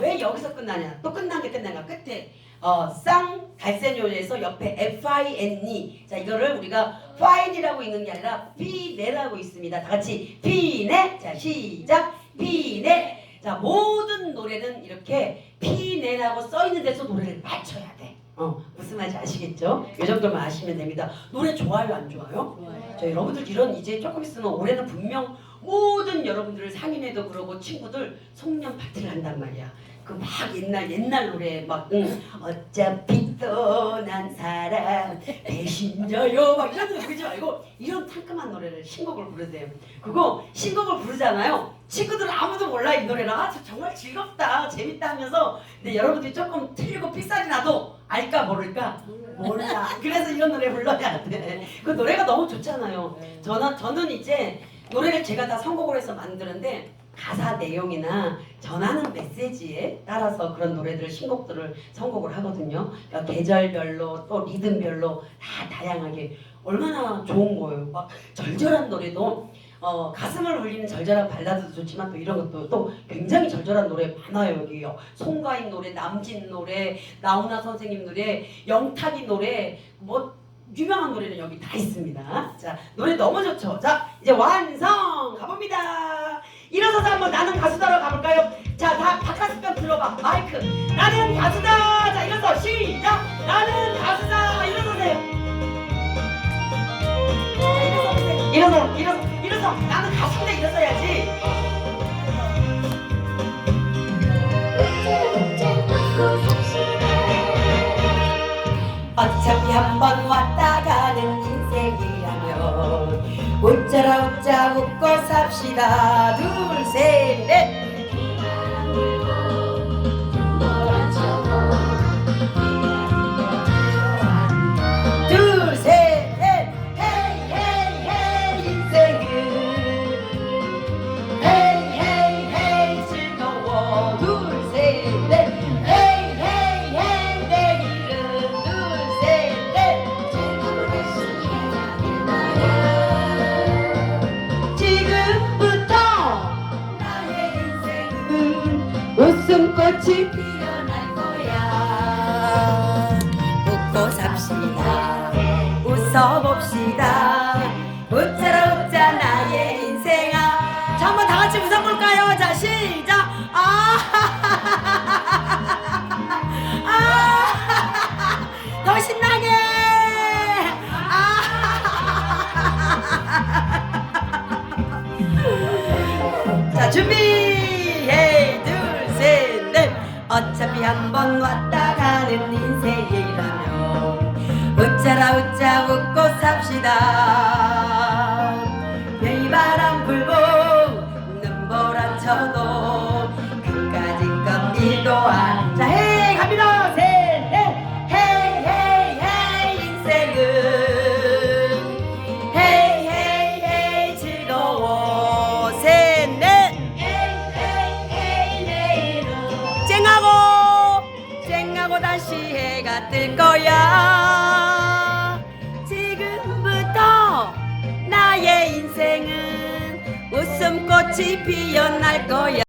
왜 여기서 끝나냐? 또 끝난 게 끝난 거야. 끝에 어, 쌍 갈세뇨에서 옆에 F-I-N-E. 자, 이거를 우리가 fine이라고 읽는 게 아니라 피네라고 있습니다. 다 같이 피네. 자, 시작. 피네. 자, 모든 노래는 이렇게 피네라고 써 있는 데서 노래를 맞춰야 돼. 어, 무슨 말인지 아시겠죠? 이 정도만 아시면 됩니다. 노래 좋아요, 안 좋아요? 자, 여러분들 이런 이제 조금 있으면 올해는 분명 모든 여러분들 상인회도 그러고 친구들 송년 파티를 한단 말이야. 그 막 옛날 옛날 노래 막 응. 어차피 떠난 사람 배신자요 막 이런 노래 부르지 말고 이런 상큼한 노래를 신곡을 부르세요. 그거 신곡을 부르잖아요. 친구들 아무도 몰라 이 노래를 아저 정말 즐겁다 재밌다 하면서 근데 여러분들이 조금 틀리고 삐싸리 나도 알까 모를까 몰라. 그래서 이런 노래 불러야 돼. 그 노래가 너무 좋잖아요. 저는 저는 이제 노래를 제가 다 선곡을 해서 만드는데 가사 내용이나 전하는 메시지에 따라서 그런 노래들을 신곡들을 선곡을 하거든요. 그러니까 계절별로 또 리듬별로 다 다양하게 얼마나 좋은 거예요. 막 절절한 노래도 어, 가슴을 울리는 절절한 발라드도 좋지만 또 이런 것도 또 굉장히 절절한 노래 많아요 여기요. 송가인 노래, 남진 노래, 나훈아 선생님 노래, 영탁이 노래 뭐 유명한 노래는 여기 다 있습니다. 자, 노래 너무 좋죠. 자, 이제 완성 가봅니다. 일어서서 한번 나는 가수다로 가볼까요? 자, 다 바카스편 들어봐. 마이크. 나는 가수다. 자, 일어서 시작. 나는 가수다. 일어서세요. 자, 일어서세요. 일어서, 일어서, 일어서. 나는 가수인데 일어서야지. 어차피 한번 왔 다 가는 인생이라면. 웃자라 웃자 웃고 삽시다. 둘 셋넷 둘셋넷 꽃이 피어날 거야. 웃고 삽시다. 웃어봅시다 번 왔다 가는 인생이라면 웃자라 웃자 웃고 삽시다. 내바람 불고 눈보라 쳐도 그까짓 건 일도 안자 뜰 거야. 지금부터 나의 인생은 웃음꽃이 피어날 거야